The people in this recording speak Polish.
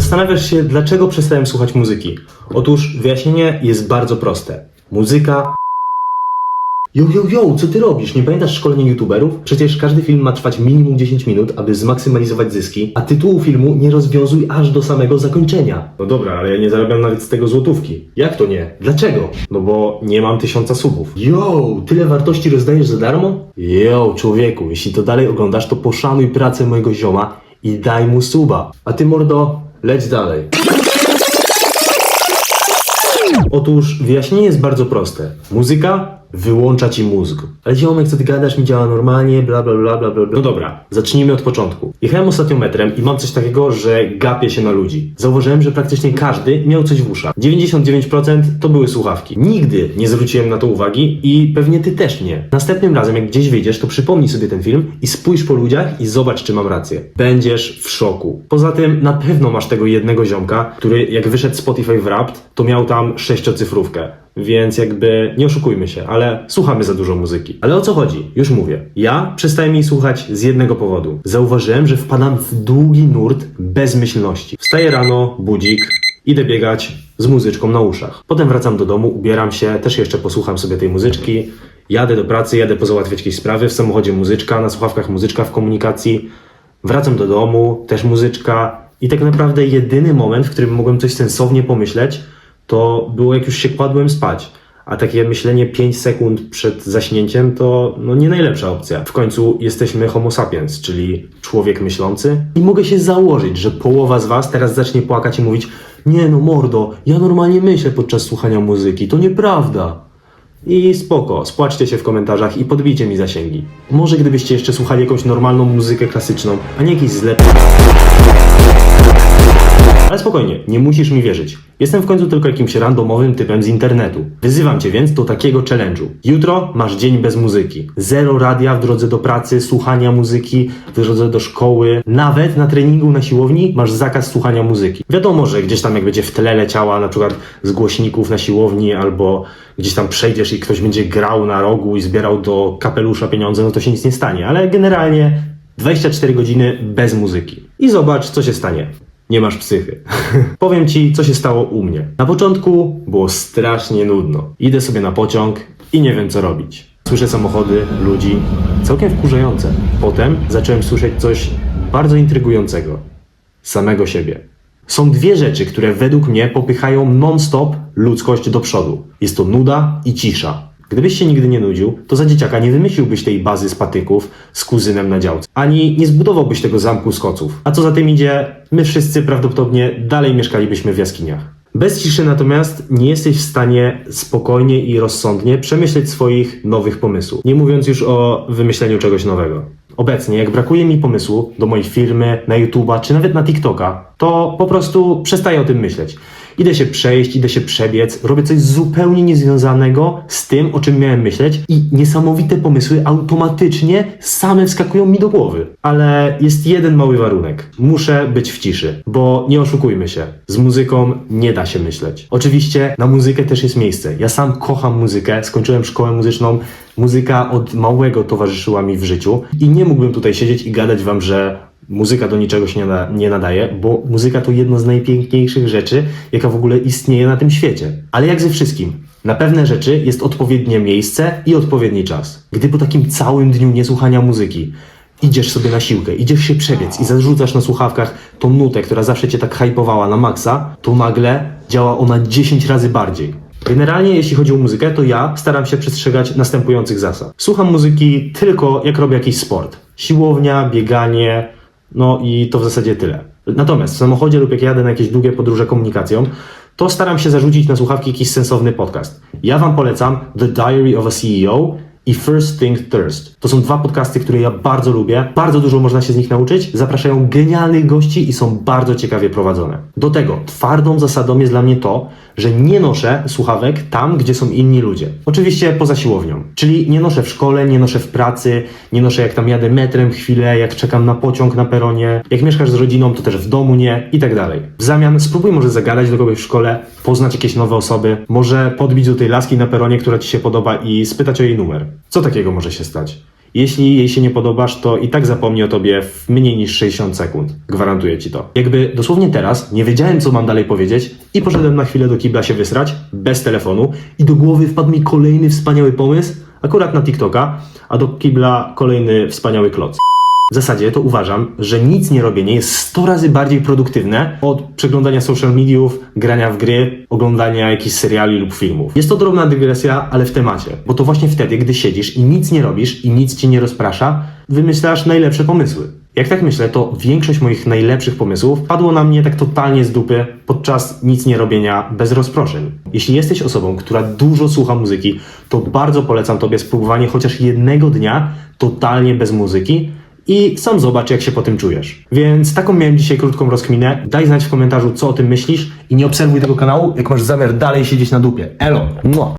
Zastanawiasz się, dlaczego przestałem słuchać muzyki? Otóż wyjaśnienie jest bardzo proste. Muzyka. Jo, jo, jo, co ty robisz? Nie pamiętasz szkolenia youtuberów? Przecież każdy film ma trwać minimum 10 minut, aby zmaksymalizować zyski, a tytułu filmu nie rozwiązuj aż do samego zakończenia. No dobra, ale ja nie zarabiam nawet z tego złotówki. Jak to nie? Dlaczego? No bo nie mam tysiąca subów. Jo, tyle wartości rozdajesz za darmo? Jo, człowieku, jeśli to dalej oglądasz, to poszanuj pracę mojego zioma i daj mu suba. A ty, mordo, leć dalej. Otóż wyjaśnienie jest bardzo proste. Muzyka wyłącza ci mózg. Ale ziomek, co ty gadasz, mi działa normalnie, bla bla bla bla bla. No dobra, zacznijmy od początku. Jechałem ostatnio metrem i mam coś takiego, że gapię się na ludzi. Zauważyłem, że praktycznie każdy miał coś w uszach. 99% to były słuchawki. Nigdy nie zwróciłem na to uwagi i pewnie ty też nie. Następnym razem, jak gdzieś wyjdziesz, to przypomnij sobie ten film i spójrz po ludziach i zobacz, czy mam rację. Będziesz w szoku. Poza tym na pewno masz tego jednego ziomka, który jak wyszedł Spotify Wrapped, to miał tam sześciocyfrówkę. Więc jakby nie oszukujmy się, ale słuchamy za dużo muzyki. Ale o co chodzi? Już mówię. Ja przestałem jej słuchać z jednego powodu. Zauważyłem, że wpadam w długi nurt bezmyślności. Wstaję rano, budzik, idę biegać z muzyczką na uszach. Potem wracam do domu, ubieram się, też jeszcze posłucham sobie tej muzyczki. Jadę do pracy, jadę pozałatwiać jakieś sprawy, w samochodzie muzyczka, na słuchawkach muzyczka w komunikacji. Wracam do domu, też muzyczka. I tak naprawdę jedyny moment, w którym mogłem coś sensownie pomyśleć, to było jak już się kładłem spać. A takie myślenie 5 sekund przed zaśnięciem to no, nie najlepsza opcja. W końcu jesteśmy homo sapiens, czyli człowiek myślący. I mogę się założyć, że połowa z was teraz zacznie płakać i mówić Nie no mordo, ja normalnie myślę podczas słuchania muzyki, to nieprawda. I spoko, spłaczcie się w komentarzach i podbijcie mi zasięgi. Może gdybyście jeszcze słuchali jakąś normalną muzykę klasyczną, a nie jakiś zlepek. Ale spokojnie, nie musisz mi wierzyć. Jestem w końcu tylko jakimś randomowym typem z internetu. Wyzywam cię więc do takiego challenge'u. Jutro masz dzień bez muzyki. Zero radia w drodze do pracy, słuchania muzyki w drodze do szkoły. Nawet na treningu na siłowni masz zakaz słuchania muzyki. Wiadomo, że gdzieś tam jak będzie w tle leciała na przykład z głośników na siłowni albo gdzieś tam przejdziesz i ktoś będzie grał na rogu i zbierał do kapelusza pieniądze, no to się nic nie stanie. Ale generalnie 24 godziny bez muzyki. I zobacz, co się stanie. Nie masz psychy. Powiem ci, co się stało u mnie. Na początku było strasznie nudno. Idę sobie na pociąg i nie wiem, co robić. Słyszę samochody, ludzi, całkiem wkurzające. Potem zacząłem słyszeć coś bardzo intrygującego. Samego siebie. Są dwie rzeczy, które według mnie popychają non-stop ludzkość do przodu. Jest to nuda i cisza. Gdybyś się nigdy nie nudził, to za dzieciaka nie wymyśliłbyś tej bazy z patyków z kuzynem na działce. Ani nie zbudowałbyś tego zamku z koców. A co za tym idzie, my wszyscy prawdopodobnie dalej mieszkalibyśmy w jaskiniach. Bez ciszy natomiast nie jesteś w stanie spokojnie i rozsądnie przemyśleć swoich nowych pomysłów. Nie mówiąc już o wymyśleniu czegoś nowego. Obecnie, jak brakuje mi pomysłu do mojej firmy, na YouTube'a czy nawet na TikToka, to po prostu przestaję o tym myśleć. Idę się przejść, idę się przebiec, robię coś zupełnie niezwiązanego z tym, o czym miałem myśleć i niesamowite pomysły automatycznie same wskakują mi do głowy. Ale jest jeden mały warunek. Muszę być w ciszy, bo nie oszukujmy się, z muzyką nie da się myśleć. Oczywiście na muzykę też jest miejsce. Ja sam kocham muzykę, skończyłem szkołę muzyczną, muzyka od małego towarzyszyła mi w życiu i nie mógłbym tutaj siedzieć i gadać wam, że muzyka do niczego się nie, nada, nie nadaje, bo muzyka to jedno z najpiękniejszych rzeczy, jaka w ogóle istnieje na tym świecie. Ale jak ze wszystkim, na pewne rzeczy jest odpowiednie miejsce i odpowiedni czas. Gdy po takim całym dniu niesłuchania muzyki idziesz sobie na siłkę, idziesz się przebiec i zarzucasz na słuchawkach tą nutę, która zawsze cię tak hypowała na maksa, to nagle działa ona 10 razy bardziej. Generalnie jeśli chodzi o muzykę, to ja staram się przestrzegać następujących zasad. Słucham muzyki tylko jak robię jakiś sport. Siłownia, bieganie, no i to w zasadzie tyle. Natomiast w samochodzie lub jak jadę na jakieś długie podróże komunikacją, to staram się zarzucić na słuchawki jakiś sensowny podcast. Ja Wam polecam The Diary of a CEO i First Thing Thirst. To są dwa podcasty, które ja bardzo lubię. Bardzo dużo można się z nich nauczyć. Zapraszają genialnych gości i są bardzo ciekawie prowadzone. Do tego twardą zasadą jest dla mnie to, że nie noszę słuchawek tam, gdzie są inni ludzie. Oczywiście poza siłownią. Czyli nie noszę w szkole, nie noszę w pracy, nie noszę jak tam jadę metrem chwilę, jak czekam na pociąg na peronie. Jak mieszkasz z rodziną, to też w domu nie i tak dalej. W zamian spróbuj może zagadać do kogoś w szkole, poznać jakieś nowe osoby, może podbić do tej laski na peronie, która ci się podoba i spytać o jej numer. Co takiego może się stać? Jeśli jej się nie podobasz, to i tak zapomni o tobie w mniej niż 60 sekund. Gwarantuję ci to. Jakby dosłownie teraz nie wiedziałem, co mam dalej powiedzieć i poszedłem na chwilę do kibla się wysrać, bez telefonu i do głowy wpadł mi kolejny wspaniały pomysł, akurat na TikToka, a do kibla kolejny wspaniały kloc. W zasadzie to uważam, że nic nie robienie jest 100 razy bardziej produktywne od przeglądania social mediów, grania w gry, oglądania jakichś seriali lub filmów. Jest to drobna dygresja, ale w temacie, bo to właśnie wtedy, gdy siedzisz i nic nie robisz i nic ci nie rozprasza, wymyślasz najlepsze pomysły. Jak tak myślę, to większość moich najlepszych pomysłów padło na mnie tak totalnie z dupy podczas nic nie robienia bez rozproszeń. Jeśli jesteś osobą, która dużo słucha muzyki, to bardzo polecam Tobie spróbowanie chociaż jednego dnia totalnie bez muzyki, i sam zobacz, jak się po tym czujesz. Więc taką miałem dzisiaj krótką rozkminę. Daj znać w komentarzu, co o tym myślisz i nie obserwuj tego kanału, jak masz zamiar dalej siedzieć na dupie. Elo! Mua.